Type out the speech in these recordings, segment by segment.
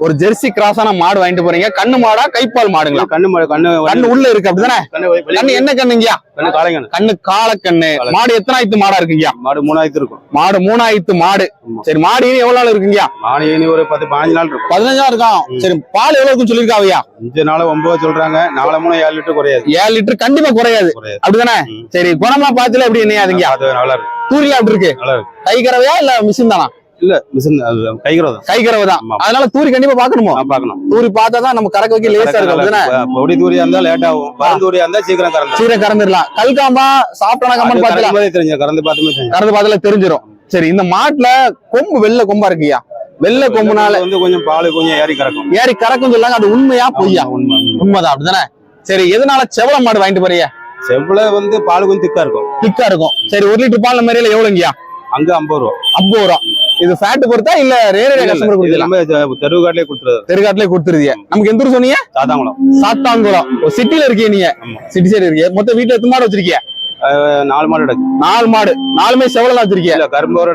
ஒரு ஜெர்சி கிராஸான மாடு வாங்கிட்டு போறீங்க. கண்ணு மாடா கைப்பால் மாடுங்களா? கண்ணு ம- கண்ணு கண்ணு உள்ள இருக்கு அப்படிதானே? கண்ணு கண்ணு என்ன கண்ணுங்கயா கண்ணு காளைங்கண்ணு கண்ணு காலக்கண்ணு காளை. மாடு எத்தனாயிரத்து மாடா இருக்குங்கயா மாடு மூணாயிரத்து இருக்கும். மாடு மூணாயிரத்து மாடு. சரி மாடு இனி எவ்வளவு நாள் இருக்குங்கயா மாடு இனி ஒரு பத்து பதினஞ்சு நாள் இருக்கும். பதினஞ்சா இருக்கும் சரி பால் எவ்வளவு இருக்குன்னு சொல்லிருக்காவையா அஞ்சு நாள் ஒன்பது சொல்றாங்க. நாலு மூணு ஏழு லிட்டர் குறையாது. ஏழு லிட்டர் கண்டிப்பா குறையாது. அப்படிதானே. சரி குணமா பாத்துல எப்படி என்னையாதுங்கயா அது நல்லா இருக்கு. தூரியா அப்படி இருக்கு? கை கறவையா இல்ல மிஷின் தானா? இல்ல மிஷின் கைகிறோம் கை கறவை தான். அதனால தூரி கண்டிப்பா பாக்கணுமோ பாக்கணும் தூரி பார்த்தா தான் நம்ம கறக்க வைக்க லேசா இருக்கும் பொடி தூரியா இருந்தா லேட் ஆகும். பருந்தூரியா தூரியா இருந்தா சீக்கிரம் கறந்து சீரை கறந்துடலாம். கல்காம்பா சாப்பிட்டான கம்பன் கறந்து தெரிஞ்சு கறந்து பார்த்துமே கறந்து பாத்துல தெரிஞ்சிரும். சரி இந்த மாட்டுல கொம்பு வெள்ளை கொம்பா இருக்குயா? வெள்ளை கொம்புனால வந்து கொஞ்சம் பால் கொஞ்சம் ஏறி கறக்கும். ஏறி கறக்கும் சொல்லாங்க அது உண்மையா பொய்யா? உண்மை உண்மை. உண்மைதான் அப்படிதானே? சரி எதனால செவல மாடு வாங்கிட்டு போறீங்க? செவ்வள வந்து பால் கொஞ்சம் திக்கா இருக்கும். திக்கா இருக்கும். சரி ஒரு லிட்டர் பால் மாதிரியில எவ்வளவுங்கயா அங்க ஐம்பது ரூபா. ஐம்பது ரூபா. இது ஃபேட் பொறுத்தா இல்ல ரேரே கஸ்டமர் இது கொடுக்கலாம் நம்ம தெருவு காட்டிலே கொடுத்துருது தெருக்காட்டிலே கொடுத்துருதிய. நமக்கு எந்த ஊர் சொன்னீங்க? சாத்தாங்குளம். ஒரு சிட்டில இருக்கீங்க நீங்க. சிட்டி சைடு இருக்கீங்க. மொத்தம் வீட்டுல எத்தனை மாடு வச்சிருக்கீங்க? நாலு மாடு கிடக்கு. நாலு மாடு. நாலுமே செவல வச்சிருக்கீங்க? இல்ல கரும்பு ஒரு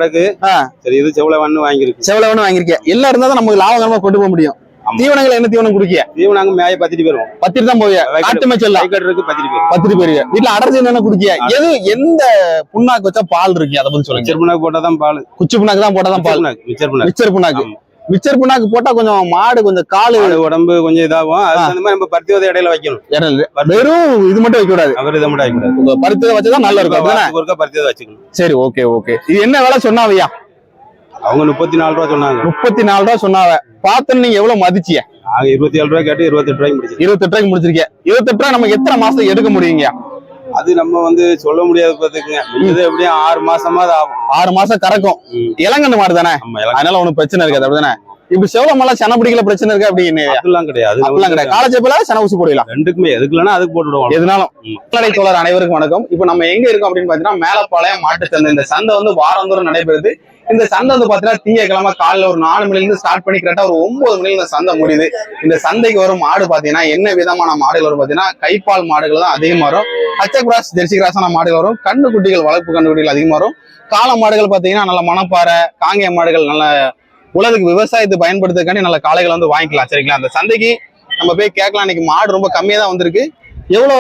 ஆ. சரி இது செவ்வளவு வண்ணு வாங்கியிருக்கு. செவலவனு வாங்கிருக்கீங்க எல்லாம் இருந்தா தான் நமக்கு லாபகரமா கொண்டு போக முடியும். தீவனங்கள் என்ன தீவனம் குடிக்க தீவனாங்க மேய பத்திட்டு போயிருவோம் பத்திட்டு தான் போவிய? காட்டு மேய்ச்சல் இருக்கு பத்திட்டு போயிருவோம் பத்திட்டு போயிருங்க வீட்டுல அடர்ச்சி என்ன குடிக்க எது எந்த புண்ணாக்கு வச்சா பால் இருக்கு? அதை பத்தி சொல்லுங்க. மிச்சர் புண்ணாக்கு போட்டாதான் பால். குச்சி புண்ணாக்கு தான் போட்டா தான் பால். மிச்சர் புண்ணாக்கு. மிச்சர் புண்ணாக்கு. மிச்சர் புண்ணாக்கு போட்டா கொஞ்சம் மாடு கொஞ்சம் காலு உடம்பு கொஞ்சம் இதாகும். அது அந்த மாதிரி நம்ம பருத்தி இடையில வைக்கணும். பருத்தி வெறும் இது மட்டும் வைக்க கூடாது அவர் இதை மட்டும் வைக்கக்கூடாது. உங்க பருத்ததை வச்சதான் நல்லா இருக்கும். ஒருக்கா பருத்தி வச்சுக்கணும். சரி ஓகே ஓகே இது என்ன விலை சொன்னாவையா அவங்க முப்பத்தி நாலு ரூபா சொன்னாங்க. முப்பத்தி நாலு ரூபா சொன்னாவ பார்த்தோன்னு நீங்க எவ்வளவு மதிச்சிய நாங்க இருபத்தி ஏழு ரூபா கேட்டு இருபத்தெட்டு ரூபாய்க்கு முடிச்சு இருபத்தெட்டு ரூபாய்க்கு முடிச்சிருக்கீங்க. இருபத்தெட்டு ரூபாய் நமக்கு எத்தனை மாசம் எடுக்க முடியுங்க? அது நம்ம வந்து சொல்ல முடியாது பாத்துக்குங்க இது எப்படியும் ஆறு மாசமா ஆகும். ஆறு மாசம் கறக்கும். ம். இளங்கன்னு மாடு தானே? நம்ம அதனால ஒண்ணும் பிரச்சனை இருக்காது அப்படிதானே? இப்ப செவலமெல்லாம் சென பிடிக்கல பிரச்சனை இருக்கு அப்படின்னு அதெல்லாம் கிடையாது. அது அப்படிலாம் கிடையாது. காலச்சேப்பில சென ஊசி போடலாம் ரெண்டுக்குமே எதுக்கு இல்லைன்னா அதுக்கு போட்டு விடுவோம் எதுனாலும். மக்களடை தோழர் அனைவருக்கும் வணக்கம். இப்போ நம்ம எங்க இருக்கோம் அப்படின்னு பாத்தீங்கன்னா மேலப்பாளையம் மாட்டு சந்தை இந்த சந்தை வந்து வாரந்தோறும் நடைபெறுது. இந்த சந்தை வந்து பாத்தீங்கன்னா திங்கக்கிழமை காலைல ஒரு நாலு மணில இருந்து ஸ்டார்ட் பண்ணி கரெக்டா ஒரு ஒன்பது மணில இந்த சந்தை முடியுது. இந்த சந்தைக்கு வரும் மாடு பாத்தீங்கன்னா என்ன விதமான மாடுகள் வரும் பாத்தீங்கன்னா கைப்பால் மாடுகள் தான் அதிகமா வரும். அச்ச கிராஸ் ஜெர்சி கிராஸான மாடுகள் வரும். கண்ணு குட்டிகள் வளர்ப்பு கண்ணு குட்டிகள் அதிகமா வரும். காளை மாடுகள் பாத்தீங்கன்னா நல்ல மணப்பாறை காங்கேய மாடுகள் நல்ல உலகுக்கு விவசாயத்தை பயன்படுத்துறதுக்காண்டி நல்ல காளைகளை வந்து வாங்கிக்கலாம். சரிங்களா? அந்த சந்தைக்கு நம்ம போய் கேட்கலாம். இன்னைக்கு மாடு ரொம்ப கம்மியா தான் வந்திருக்கு. எவ்வளவு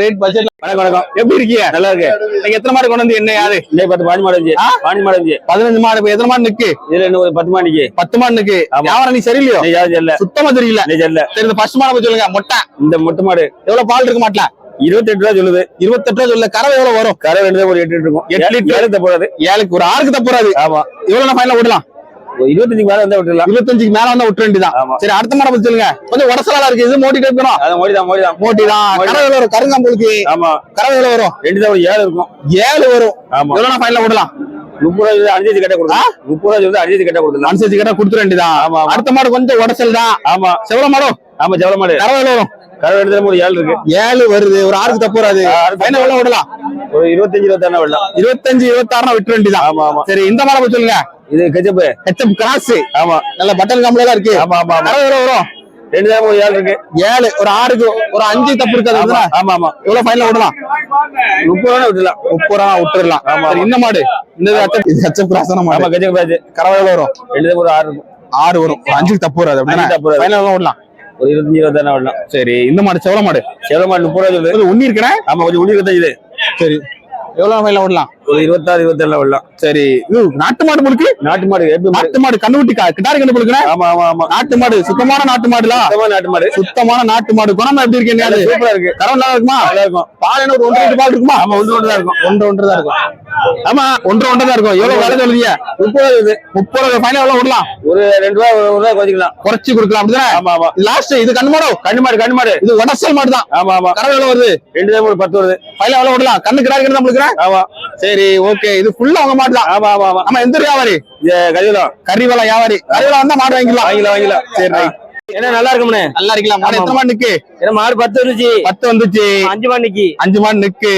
ரேட் பட்ஜெட் வணக்கம் வணக்கம். எப்படி இருக்கீங்க? நல்லா இருக்கு நீங்க எத்தனை மாடு கொண்டு வந்து என்ன யாரு இன்னைக்கு பத்து பாஞ்சு மாடு இருந்துச்சு? பாஞ்சு மாடு இருந்துச்சு பதினஞ்சு மாடு எத்தனை மாடு நிக்கு? இதுல இன்னும் ஒரு பத்து மாடிக்கு. பத்து மாடு நிக்கு. வியாபாரம் நீ சரியில்லையோ? இல்ல சுத்தமா தெரியல. இன்னைக்கு இல்ல சரி இந்த ஃபர்ஸ்ட் மாடை சொல்லுங்க. மொட்டை. இந்த மொட்டை மாடு. எவ்வளவு பால் இருக்க மாட்டல? இருபத்தெட்டு ரூபா சொல்லுது. இருபத்தெட்டு ரூபா சொல்ல கறவை எவ்வளவு வரும்? கரை தான் ஒரு எட்டு இருக்கும். எட்டு லிட்டர். போடாது ஏழுக்கு ஒரு ஆறுக்கு தப்புறாது ஆமா. எவ்வளவு ஃபைனல் விடலாம் ஒரு இருபத்தஞ்சு மேல வந்தா விட்டுலாம் இருபத்தஞ்சுக்கு மேல வந்தா விட்டுற வேண்டியதான் சரி அடுத்த மாடை பத்தி சொல்லுங்க. கொஞ்சம் உடசலா இருக்கு. இது மோடிதான் மோட்டி தான்? மோடி. வரும். கருங்காம்புலுக்கு ஆமா. எவ்வளவு வரும். ரெண்டு தான் ஏழு இருக்கும். ஏழு வரும். ஆமா. எவ்வளவு ஃபைனல் விடலாம் முப்பது ரூபா சொல்லி அஞ்சு கட்ட கொடுக்கலாம். முப்பது ரூபா சொல்லி அஞ்சு கட்ட கொடுக்கலாம். அனுசரிச்சு கேட்டா கொடுத்துட வேண்டியதான் ஆமா அடுத்த மாடு கொஞ்சம் உடச்சல் தான். ஆமா. மாடும் ஆமா ஜவள மாடு. வரும். தான் ஒரு ஏழு இருக்கு. ஏழு வருது. ஒரு ஆறுக்கு தப்பு வராது. எவ்வளவு விடலாம்? ஒரு இருபத்தஞ்சு இருபத்தாறு விடலாம். இருபத்தஞ்சு இருபத்தாறுனா விட்டுற வேண்டியதான் ஆமா ஆமா. சரி இந்த பத்தி சொல்லுங்க. இது கெச்சப்பு. ஹெச்எப் கிராஸ் ஆமா. நல்ல பட்டன் கம்பெனி எல்லாம் இருக்கு. ஆமா ஆமா எவ்வளவு வரும்? ரெண்டு ஒரு ஏழு இருக்கு. ஏழு ஒரு ஆறுக்கு ஒரு அஞ்சு தப்பு இருக்காது ஆமா? ஆமா எவ்வளவு ஃபைனல் விடலாம்? முப்பது ரூபா விட்டுலாம் முப்பது ரூபா ஆமா, இந்த மாடு. இந்த ஹெச்எப் கிராஸ் தான ஆமா கறவை எவ்வளவு வரும்? ரெண்டு ஒரு ஆறு ஆறு வரும். அஞ்சுக்கு தப்பு வராது தப்பு விடலாம்? ஒரு இருபத்தஞ்சு இருபத்தாறு விடலாம் சரி இந்த மாடு செவல மாடு. செவல மாடு முப்பது ரூபா உண்ணி இருக்கிறேன் ஆமா கொஞ்சம் உள்ள இருபத்தஞ்சு சரி. எவ்வளவு ஃபைனல் விடலாம் ஒரு இருபத்தாறு இருபத்தேழுல விடலாம். சரி. இது நாட்டு மாடு முழுக்கு நாட்டு மாடு நாட்டு மாடு கண்ணுக்குட்டி கா- கிட்டாரி கண்டு முழுக்குனே ஆமா ஆமா ஆமா. நாட்டு மாடு சுத்தமான நாட்டு மாடுலாம் சுத்தமா நாட்டு மாடு. சுத்தமான நாட்டு மாடு. குணமா எப்படி இருக்கு என்ன சூப்பரா இருக்கு. கரவன் நல்லா இருக்குமா? நல்லா இருக்கும். பால் என்ன ஒரு ஒன்றரை லிட்டர் பால் இருக்குமா? ஆமா ஒன்று ஒன்று தான் இருக்கும். ஒன்றரை ஒன்றரை தான் இருக்கும். ஆமா ஒன்றரை ஒன்றரை தான் இருக்கும். எவ்வளவு விலை சொல்லுவீங்க? முப்பது இது முப்பது ரூபாய் ஃபைனல் எவ்வளவு விடலாம்? ஒரு ரெண்டு ரூபா ஒரு ரூபா குறைச்சிக்கலாம். குறைச்சு கொடுக்கலாம் அப்படிதானே? ஆமா ஆமா. லாஸ்ட் இது கண்ணு மாடு? கண்ணு மாடு கண்ணு மாடு. இது உடசல் மாடு தான் ஆமா ஆமா. கறவை எவ்வளவு வருது? ரெண்டு தான் பத்து வருது. ஃபைனல் எவ்வளவு விடலாம்? கண்ணு கிடாரி கண்ணு நம்மளுக்கு ஆமா. சரி. ஓகே இது ஃபுல்லா அவங்க மாடு தான். ஆமா ஆமா ஆமா. எந்த வியாபாரி? கதிரம் கறிவலை வியாபாரி. கறிவலை வந்தா மாடு வாங்கிக்கலாம். வாங்கிக்கலாம் வாங்கிக்கலாம். சரி என்ன நல்லா இருக்கும்னே? நல்லா இருக்கலாம். மாடு எத்தனை மாடு நிக்கு? ஏன்னா மாடு பத்து வந்துச்சு? பத்து வந்துச்சு. அஞ்சு மணிக்கு அஞ்சு மாடு நிக்கு.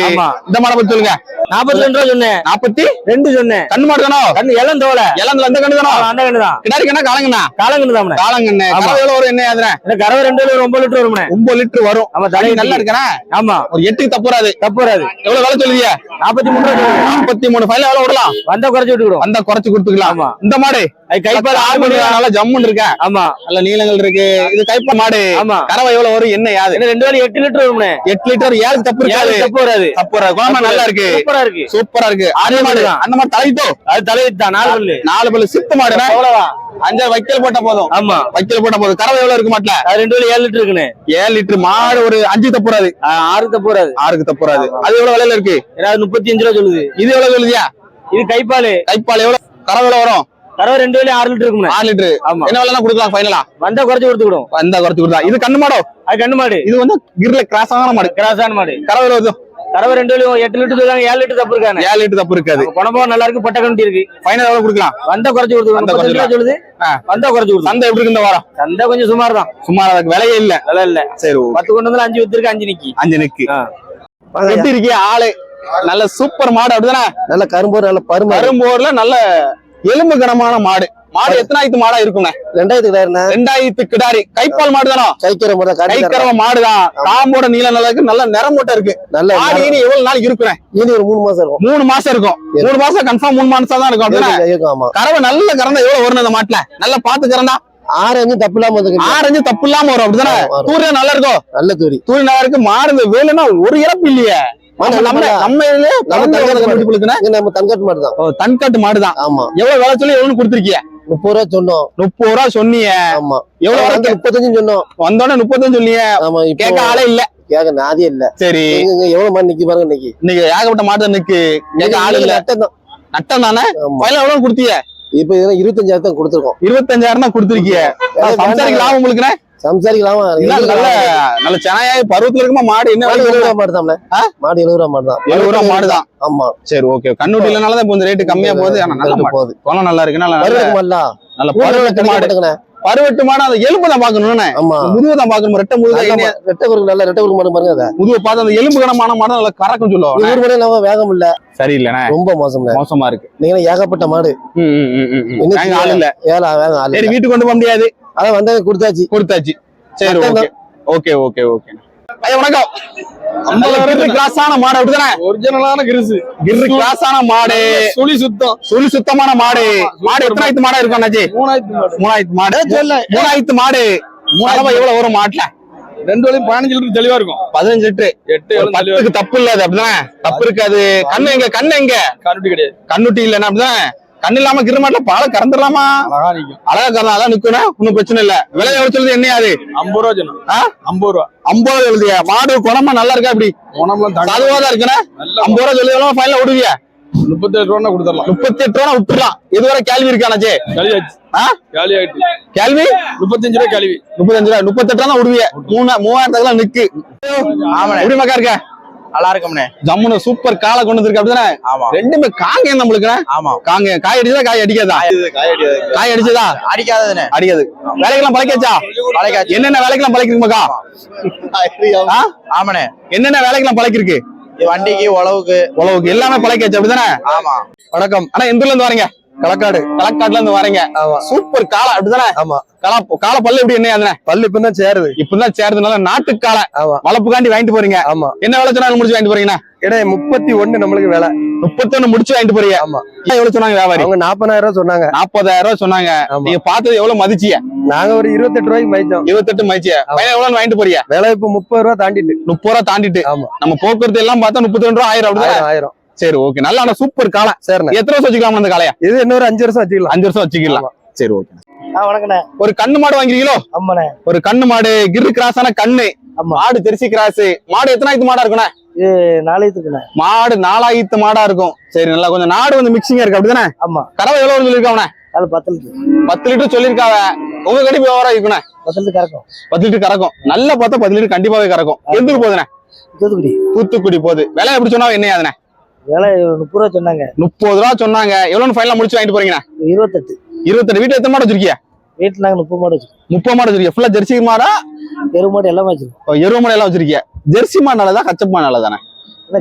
இந்த மாடை பத்தி சொல்லுங்க. நாற்பத்தி ரெண்டு ரூபா சொன்னேன். நாற்பத்தி ரெண்டு சொன்னேன். கண்ணு மாடு தானோ? கண்ணு இளம் தோலை. இந்த கண்ணு தானோ? அந்த கண்ணு தான். கிடாரி கண்ணா காலங்கண்ணா காலங்கண்ணு தான் காலங்கண்ணு எவ்வளவு வரும் என்ன இந்த கறவை ரெண்டு ஒரு ஒன்பது லிட்டர் வரும்ண்ணே ஒன்பது லிட்டர் வரும். ஆமா தலை நல்லா இருக்கா ஆமா. ஒரு எட்டுக்கு தப்புறாது தப்பு வராது. எவ்வளவு வேலை சொல்லுவீங்க நாற்பத்தி மூணு. நாற்பத்தி மூணு. ஃபைல எவ்வளவு விடலாம். வந்தா குறைச்சு விட்டுக்கிறோம் வந்தா குறைச்சு கொடுத்துக்கலாம். ஆமா. இந்த மாடு கைப்பால் ஆறு மணி நல்லா ஜம்முன்னு இருக்கா ஆமா. நல்ல நீளங்கள் இருக்கு. இது கைப்பா மாடு. ஆமா. கறவை எவ்வளவு வரும் என்ன யாது என்ன ரெண்டு வேலை எட்டு லிட்டர் வரும்ண்ணே எட்டு லிட்டர் ஏழு தப்பு இருக்காது. தப்பு வராது. தப்பு வராது. குழம்பு நல்லா இருக்கு. சூப்பரா இருக்கு. சூப்பரா இருக்கு. அந்த மாடு. தான். அந்த மாதிரி தலைத்தோ அது தலைவிட்டு தான் நாலு பல்லு. நாலு பல்லு சித்து மாடுனா அவ்வளவுதான். அஞ்சாறு வைக்கல் போட்டா போதும். ஆமா. வைக்கல் போட்டா போதும். கறவை எவ்வளவு இருக்கு மாட்டுல? அது ரெண்டு வேலை ஏழு லிட்டர் இருக்குண்ணே. ஏழு லிட்டர் மாடு ஒரு அஞ்சு தப்புறாது ஆறு தப்பு வராது. ஆறுக்கு தப்புறாது அது எவ்வளவு விலையில இருக்கு? அது முப்பத்தி அஞ்சு ரூபா சொல்லுது. இது எவ்வளவு சொல்லுதியா? இது கைப்பால். கைப்பால் எவ்வளவு? கறவை வரும்? கறவை ரெண்டு வேலை ஆறு லிட்டர் இருக்குண்ணே ஆறு லிட்டர். ஆமா. என்ன விலை கொடுக்கலாம் ஃபைனலா வந்தா குறைச்சு கொடுத்துக்கிடும் வந்தா குறைச்சு கொடுத்தா இது கண்ணு மாடோ? அது கண்ணு மாடு. இது வந்து கிரில கிராஸ் ஆன மாடு. கிராஸான மாடு. எவ்வளவு வரும்? கறவை ரெண்டு வேலையும் எட்டு லிட்டர் சொல்லுவாங்க ஏழு லிட்டர் தப்பு இருக்கானே. ஏழு லிட்டர் தப்பு இருக்காது. குணப்பம் நல்லா இருக்கு பட்டை கண்டி இருக்கு. ஃபைனல் எவ்வளவு கொடுக்கலாம்? வந்தா குறைச்சு வந்தா ரூபா சொல்லுது. வந்தா குறைச்சு கொடுத்து சந்தை எப்படி இருக்கு இந்த வாரம்? சந்தை கொஞ்சம் சுமார் தான் சுமார் அதுக்கு விலையே இல்ல. விலை இல்ல. சரி. பத்து கொண்டு வந்து அஞ்சு வித்துருக்கு அஞ்சு நிக்கி. அஞ்சு நிக்கு. எப்படி இருக்கிய ஆளு? நல்ல சூப்பர் மாடு அப்படிதானே? நல்ல கரும்போர் நல்ல பருமை கரும்போர்ல நல்ல எலும்பு கனமான மாடு. மாடு எத்தனாயிரத்து மாடா இருக்குங்க ரெண்டாயிரத்துக்கு தாருண்ணே ரெண்டாயிரத்து கிடாரி. கைப்பால் மாடு தானோ கைக்கிற முறை கறி கைக்கரவ மாடுதான். காம்போட நீளம் நல்லா இருக்கு நல்ல நிறம் போட்ட இருக்கு. நல்ல மாடு ஈனி எவ்வளவு நாளைக்கு இருக்குண்ணே? இனி ஒரு மூணு மாசம் இருக்கும். மூணு மாசம் இருக்கும். மூணு மாசம் கன்ஃபார்ம் மூணு மாசம் தான் இருக்கும் கறவை நல்ல கறந்தா எவ்வளவு வரும் இந்த மாட்டுல? நல்லா பாத்து கறந்தா? ஆறு அஞ்சு தப்பு இல்லாம ஆரஞ்சு தப்பு இல்லாம வரும் அப்படிதானே. தூரியா நல்லா இருக்கும் நல்ல தூரி. தூரி நல்லா இருக்கு. மாடு வேலுன்னா ஒரு இறப்பு இல்லையே. நம்ம நல்லா நம்ம இதுலயே நம்ம கலந்து தங்கத்து கட்டி புழுக்குன இங்க நம்ம தங்கட்டு மாடு தான். தன்காட்டு மாடுதான் ஆமா. எவ்வளவு விலை சொல்லி எவ்வளவு கொடுத்துருக்கிய முப்பது ரூபா சொன்னோம். முப்பது ரூபா சொன்னீங்க. ஆமா. எவ்வளவு முப்பத்தஞ்சு சொன்னோம். வந்தோடனே முப்பத்தஞ்சு சொன்னீங்க. ஆமா கேட்க ஆளே இல்ல. கேட்க நாதியே இல்ல. சரி. எவ்வளவு மணி நிக்கி பாருங்க இன்னைக்கு. இன்னைக்கு ஏகப்பட்ட மாடு நிக்கு. கேட்க ஆள் இல்ல. நட்டம் தான். நட்டம் தானே? பயில எவ்வளவு கொடுத்தீங்க? இப்ப இருபத்தஞ்சாயிரம் தான் கொடுத்துருக்கோம். இருபத்தஞ்சாயிரம் தான் கொடுத்துருக்கீங்க. சம்சாரிக்கு லாபம் உங்களுக்கு சம்சாரிக்கலாமா? நல்ல நல்ல சென்னையாய் பருவத்துல இருக்குமா மாடு என்ன மாடு எழுபது? ரூபா மாடு தான்? மாடு எழுபது ரூபா மாடு தான் எழுபது ரூபா மாடுதான். ஆமா. சரி ஓகே கண்ணுட்டி இல்லனால தான் கொஞ்சம் ரேட்டு கம்மியா போகுது. ஆனா நல்ல மாடு. போகுது குளம் நல்லா இருக்கு நல்ல பருவட்டு மாடு. பருவட்டு மாடு அந்த எலும்பு தான் பாக்கணும்னு ஆமா. முதுவை தான் பாக்கணும் ரெட்டை முதுகு ரெட்டை குறுக்கு நல்ல ரெட்டை குறுக்கு மாடு பாருங்க முதுவை பார்த்து அந்த எலும்பு கனமான மாடு நல்லா கறக்கும் சொல்லுவாங்க. மாடு நம்ம வேகம் இல்ல சரியில்லைண்ணே. ரொம்ப மோசம்ல மோசமா இருக்கு. நீங்க ஏகப்பட்ட மாடு. ஆள் இல்ல. ஏழா வேகம் ஆளு வீட்டுக்கு கொண்டு போக முடியாது. அதான் வந்தாங்க கொடுத்தாச்சு. கொடுத்தாச்சு. சரி ஓகே ஓகே ஓகே ஓகே ஐயா வணக்கம். கிரு கிராஸான மாடு அப்படிதானே? ஒரிஜினலான கிரிசு கிரு கிராஸான மாடு. சுழி சுத்தம். சுழி சுத்தமான மாடு. மாடு எத்தனாயிரத்து மாடா இருக்கும் அண்ணாச்சி? மூணாயிரத்து மாடு. மூணாயிரத்து மாடு? மூணாயிரத்து மாடு. மூணாயிரம் எவ்வளவு வரும் மாட்டுல? ரெண்டு வரையும் பதினஞ்சு லிட்டர் தெளிவா இருக்கும். பதினஞ்சு லிட்டரு. எட்டு பத்துக்கு தப்பு இல்ல அது அப்படிதானே? தப்பு இருக்காது. கண்ணு எங்க? கண்ணு எங்க? கருட்டு கிடையாது. கண்ணுட்டி இல்லைன்னா அப்படிதானே? கண்ணு இல்லாம கிருமாட்டில பாலை கறந்துடலாமா? அழகா நிக்கும் அழகா கறந்தா அதான் நிக்கணும் ஒன்னும் பிரச்சனை இல்ல. விலை எவ்வளவு சொல்லுது என்ன அது? ஐம்பது ரூபா சொன்னோம் ஆ? ஐம்பது ரூபா. ஐம்பது ரூபா எழுதியா மாடு குணமா நல்லா இருக்கா அப்படி உணவுலாம் தங்க அதுவா தான் இருக்குண்ணே? நல்ல ஐம்பது ரூபா சொல்லி ஃபைனல் விடுவிய முப்பத்தேழு ரூபா கொடுத்துடலாம். முப்பத்தி எட்டு ரூபா விட்டுலாம் இதுவரை கேள்வி இருக்கானே காலி ஆயிட்டு கேள்வி முப்பத்தஞ்சு ரூபா கழுவி முப்பத்தஞ்சு ரூபா முப்பத்தெட்டு ரூபா விடுவிய மூணு மூவாயிரத்துக்குலாம் நிக்கு. ஆமாண்ணே. எப்படி மக்கா இருக்க? நல்லா இருக்கும்ண்ணே ஜம்முன்னு சூப்பர் காலை கொண்டு வந்திருக்க அப்படிதானே? ஆமா. ரெண்டுமே காங்க நம்மளுக்கு ஆமா. காங்க. காய் அடிச்சதா காய் அடிக்காதா? காய் அடிச்சதா அடிக்காததுண்ணே. அடிக்காது. வேலைக்கெல்லாம் பழக்காச்சா பழக்காச்சு. என்னென்ன வேலைக்கெல்லாம் பழக்கிருக்கு மக்கா ஆ? ஆமாண்ணே. என்னென்ன வேலைக்கெல்லாம் பழக்கிருக்கு? வண்டிக்கு உழவுக்கு. உழவுக்கு. எல்லாமே பழக்காச்சு அப்படிதானே? ஆமா. வணக்கம். ஆனா எந்த ஊர்ல இருந்து வரீங்க? களக்காடு களக்காட்டுல இருந்து வரீங்க. சூப்பர் காளை அப்படிதானே ஆமா. காளை காளை பல்லு எப்படி என்ன அதுனே பல்லு இப்பதான் சேருது. இப்பதான் சேர்றதுனால நாட்டு காளை. ஆமா. வளப்புக்காண்டி வாங்கிட்டு போறீங்க. ஆமா. என்ன வேலை சொன்னாங்க முடிச்சு வாங்கிட்டு போறீங்கன்னா இடைய முப்பத்தி ஒண்ணு நம்மளுக்கு வேலை. முப்பத்தொன்னு முடிச்சு வாங்கிட்டு போறீங்க. ஆமா. எவ்வளவு சொன்னாங்க வியாபாரி? அவங்க நாற்பதாயிரம் ரூபாய் சொன்னாங்க. நாற்பதாயிரம் ரூபாய் சொன்னாங்க. நீங்க பார்த்தது எவ்வளவு மதிச்சிய நாங்க ஒரு இருபத்தெட்டு ரூபாய்க்கு மதிச்சோம் இருபத்தெட்டு மதிச்சிய எவ்வளவு வாங்கிட்டு போறீங்க விலை இப்ப முப்பது ரூபா தாண்டிட்டு. முப்பது ரூபா தாண்டிட்டு. ஆமா. நம்ம போக்குவரத்து எல்லாம் பார்த்தா முப்பத்தி ரெண்டு ரூபா ஆயிரம் அப்படிதான் ஆயிரம் ஆயிரம். சரி ஓகே நல்ல ஆனா சூப்பர் காளை. சரிண்ணே. எத்தனை வருஷம் வச்சுக்கலாம் அந்த காளைய? இது இன்னொரு அஞ்சு வருஷம் வச்சுக்கலாம். அஞ்சு வருஷம் வச்சுக்கலாம். சரி ஓகே வணக்கண்ணே. ஒரு கண்ணு மாடு வாங்கிருக்கீங்களோ? ஆமாண்ணே. ஒரு கண்ணு மாடு கிரு கிராஸான கண்ணு. ஆமா. மாடு தெரிசி கிராஸ் மாடு எத்தனாயிரத்து மாடா இருக்குண்ணே? மாடு நாலாயிரத்து மாடா இருக்கும். சரி நல்லா கொஞ்சம் நாடு வந்து மிக்சிங்கா இருக்கு அப்படிதானே? ஆமா. கறவை எவ்வளவு சொல்லிருக்காவனே அது பத்து லிட்டர். பத்து லிட்டர் சொல்லிருக்காவ உங்க கடிப்பு விவரம் இருக்குண்ணே. பத்து லிட்டர் கறக்கும். பத்து லிட்டர் கறக்கும். நல்லா பார்த்தா பத்து லிட்டர் கண்டிப்பாவே கறக்கும். எந்த ஊர் போகுதுண்ணே? தூத்துக்குடி. தூத்துக்குடி போகுது. விலை எப்படி சொன்னா என்ன அதுண்ணே விலை முப்பது ரூபா சொன்னாங்க. முப்பது ரூபா சொன்னாங்க. எவ்வளவு ஃபைனலா முடிச்சு வாங்கிட்டு போறீங்கண்ணே? இருபத்தெட்டு. இருபத்தெட்டு. வீட்டுல எத்தனை மாடு வச்சிருக்கிய? வீட்டுல நாங்க முப்பது மாடு வச்சிருக்கோம். முப்பது மாடு வச்சிருக்கீங்க ஃபுல்லா ஜெர்சி மாடா? எருவு மாடு எல்லாமே வச்சிருக்கோம். ஓ, எருவு மாடு எல்லாம் வச்சிருக்கீங்க ஜெர்சி மாடு நல்லதா கச்சப் மாடு நல்லதானே?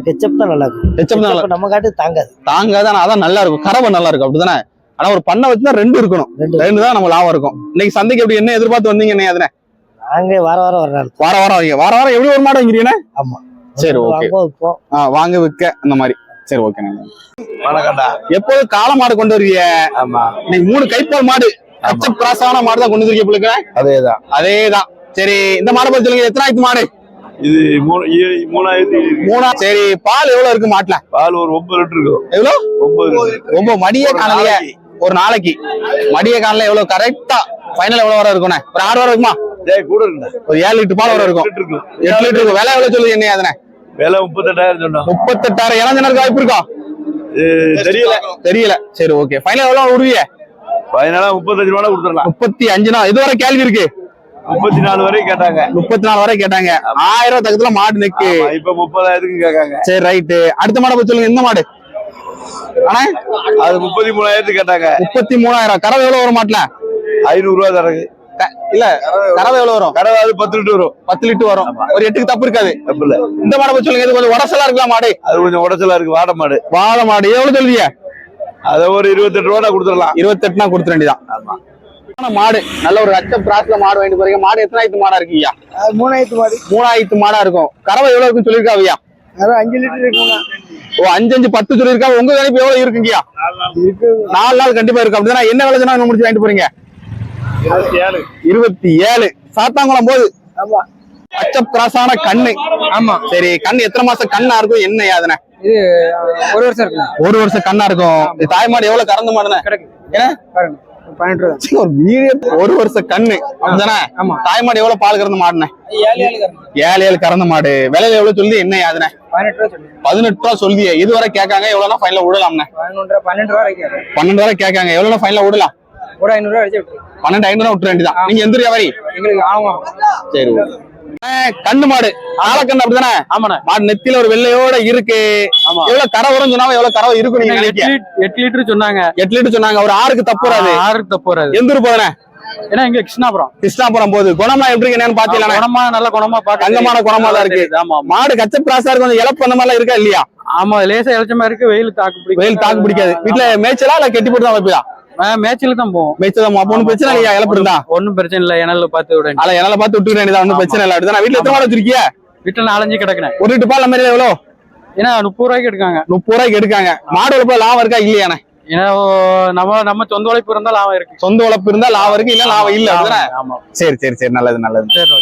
கெச்சப் தான் நல்லா இருக்கும். கெச்சப் தான் நல்லா நம்ம காட்டு தாங்காது. தாங்காத ஆனா அதான் நல்லா இருக்கும். கறவை நல்லா இருக்கும் அப்படிதானே? ஆனா ஒரு பண்ணை வச்சுதான் ரெண்டு இருக்கணும். ரெண்டு தான் நம்ம லாபம் இருக்கும். இன்னைக்கு சந்தைக்கு எப்படி என்ன எதிர்பார்த்து வந்தீங்க என்ன அதுனே நாங்க வார வாரம் வர வார வாரம் வார வாரம் எப்படி ஒரு மாடு வாங்கிறீங்கண்ணே ஆமா. சரி. ஆ, வாங்க விற்க அந்த மாதிரி. சரி ஓகே வணக்கம்டா. எப்போது காளை மாடு கொண்டு வருவீங்க ஆமா. இன்னைக்கு மூணு கைப்பால் மாடு கச்ச கிராஸான மாடு தான் கொண்டு வந்திருக்கீங்க பிள்ளைங்க அதேதான். அதேதான். சரி இந்த மாடை பத்தி சொல்லுங்க. எத்தனாயிரத்து மாடு? இது மூணாயிரத்தி மூணா சரி பால் எவ்வளவு இருக்கு மாட்டுல? பால் ஒரு ஒன்பது லிட்டர் இருக்கும் எவ்வளவு? ஒன்பது ரொம்ப மடியே காணலையே. ஒரு நாளைக்கு. மடிய காணல எவ்வளவு? கரெக்டா ஃபைனல் எவ்வளவு வர இருக்கும்ண்ணே ஒரு ஆறு வர இருக்குமா? கூட இருக்குடா. ஒரு ஏழு லிட்டர் பால் வர இருக்கும். எட்டு லிட்டர் இருக்கும். விலை எவ்வளவு சொல்லுங்க என்ன அதனே? விலை முப்பத்தெட்டாயிரம் சொன்னோம் முப்பத்தெட்டாயிரம் இளஞ்சனருக்கு வாய்ப்பு இருக்கா? இது தெரியல. தெரியல. சரி ஓகே ஃபைனல் எவ்வளவு விடுவீங்க பதினாலா முப்பத்தஞ்சு ரூபா கொடுத்துடலாம். முப்பத்தி அஞ்சுனா இதுவரை கேள்வி இருக்கு. முப்பத்தி நாலு வரைக்கும் கேட்டாங்க. முப்பத்தி நாலு வரை கேட்டாங்க. ஆயிரம் ரூபாய் தக்கத்துல மாடு நிக்கு. இப்ப முப்பதாயிரத்துக்கு கேட்காங்க. சரி ரைட்டு அடுத்த மாடை பத்தி சொல்லுங்க. இந்த மாடு? ஆனா அது முப்பத்தி மூணாயிரத்துக்கு கேட்டாங்க. முப்பத்தி மூணாயிரம். கறவை எவ்வளவு வரும் மாட்டுல? ஐநூறு ரூபா தரகு. இல்ல கறவை எவ்வளவு வரும்? கடை அது பத்து லிட்டர் வரும். பத்து லிட்டர் வரும். ஒரு எட்டுக்கு தப்பு இருக்காது. தப்பு இல்ல. இந்த மாடை பத்தி சொல்லுங்க. இது கொஞ்சம் உடசலா இருக்கலாம் மாடு? அது கொஞ்சம் உடச்சலா இருக்கு. வாடை மாடு. வாழை மாடு. எவ்வளவு சொல்லுவீங்க அதை ஒரு இருபத்தெட்டு ரூபா கொடுத்துடலாம். இருபத்தெட்டுனா கொடுத்துட வேண்டியதான் ஆமா. ஆனா மாடு நல்ல ஒரு அச்ச பிராஸ்ல மாடு வாங்கிட்டு போறீங்க. மாடு எத்தனாயிரத்து மாடா இருக்கீங்க அது மூணாயிரத்து மாடு. மூணாயிரத்து மாடா இருக்கும். கறவை எவ்வளவு இருக்குன்னு சொல்லியிருக்காவியா அதான் அஞ்சு லிட்டர் இருக்குங்க ஓ அஞ்சு அஞ்சு பத்து சொல்லியிருக்கா. உங்க கணிப்பு எவ்வளவு இருக்குங்கய்யா? நாலு நாள். கண்டிப்பா இருக்கு அப்படின்னா என்ன விலை சொன்னா முடிச்சு வாங்கிட்டு போறீங்க? இருபத்தி ஏழு. சாத்தாங்குளம் போது. ஆமா. பச்சப் கிராஸான கண்ணு. ஆமா. சரி கண்ணு எத்தனை மாசம் கண்ணா இருக்கும்? என்ன யாதுன? ஒரு வருஷம் இருக்கு ஒரு வருஷம் கண்ணா இருக்கும். இது தாய் மாடு எவ்வளவு கறந்து மாடுன? ரூபா. ஒரு வருஷம் கண்ணு. அப்படிதானே ஆமா. தாய் மாடு எவ்வளவு பால் கறந்து மாடுன? ஏழு ஏழு கறந்த மாடு. விலையில எவ்வளவு சொல்லி என்ன யாதுன? பதினெட்டு ரூபா சொல்லி ரூபா இதுவரை கேட்காங்க எவ்வளவுனா ஃபைனல விடலாம்னே. ரூபா பன்னெண்டு ரூபா பன்னெண்டு வரை கேட்காங்க எவ்வளவு ஃபைனல விடலாம்? ஒரு ஐநூறு ரூபா பன்னெண்டு ஐநூறு விட்டுற வேண்டியதான் நீங்க எந்த வியாபாரி சரி கண்ணு மாடு. ஆலக்கண்ணு அப்படிதானே? ஆமாண்ணே. மாடு நெத்தியில ஒரு வெள்ளையோட இருக்கு. எவ்வளவு கரை வரும் சொன்னாலும் எவ்வளவு கறவை இருக்கும் நீங்க எட்டு லிட்டர் சொன்னாங்க. எட்டு லிட்டர் சொன்னாங்க ஒரு ஆறுக்கு தப்பு வராது. ஆறுக்கு தப்பு வராது. எந்த போதுனே ஏன்னா இங்க கிருஷ்ணாபுரம். கிருஷ்ணாபுரம் போகுது. குணமா எப்படி என்னன்னு பாத்தீங்களா? குணமா நல்ல குணமா பாக்க தங்கமான குணமா தான் இருக்கு. ஆமா மாடு கச்ச பிராசா இருக்கும் கொஞ்சம் இழப்பு அந்த மாதிரிலாம் இருக்கா இல்லையா? ஆமா லேசா இளைச்சமா இருக்கு வெயில் தாக்கு பிடிக்கும் வெயில் தாக்கு பிடிக்காது. வீட்டுல மேய்ச்சலா இல்ல கெட்டி போட்டு தான் வைப்பியா மேட்ச்ல தான் போவோம். மேய்ச்சல் அப்ப ஒண்ணும் பிரச்சனை இல்லையா? இழப்பு இருந்தா ஒண்ணும் பிரச்சனை இல்ல. எனல்ல பாத்து விட. அல்ல என்னால பார்த்து விட்டு வேண்டியதா? ஒன்னும் பிரச்சனை இல்லை. அப்படிதான்? வீட்டுல எத்தனை மாடு வச்சிருக்கிய? வீட்டுல நாலஞ்சு கிடக்குனேன். ஒரு லிட்டர் பால் மாதிரி எவ்வளவு ஏன்னா முப்பது ரூபாய்க்கு எடுக்காங்க. முப்பது ரூபாய்க்கு எடுக்காங்க. மாடு வளர்ப்புல லாபம் இருக்கா? இல்லையானே ஏன்னா நம்ம நம்ம சொந்த உழைப்பு இருந்தா லாபம் இருக்கு. சொந்த வளர்ப்பு இருந்தா லாபம் இருக்கு இல்ல லாபம் இல்ல ஆமா சரி சரி சரி. நல்லது நல்லது. சரி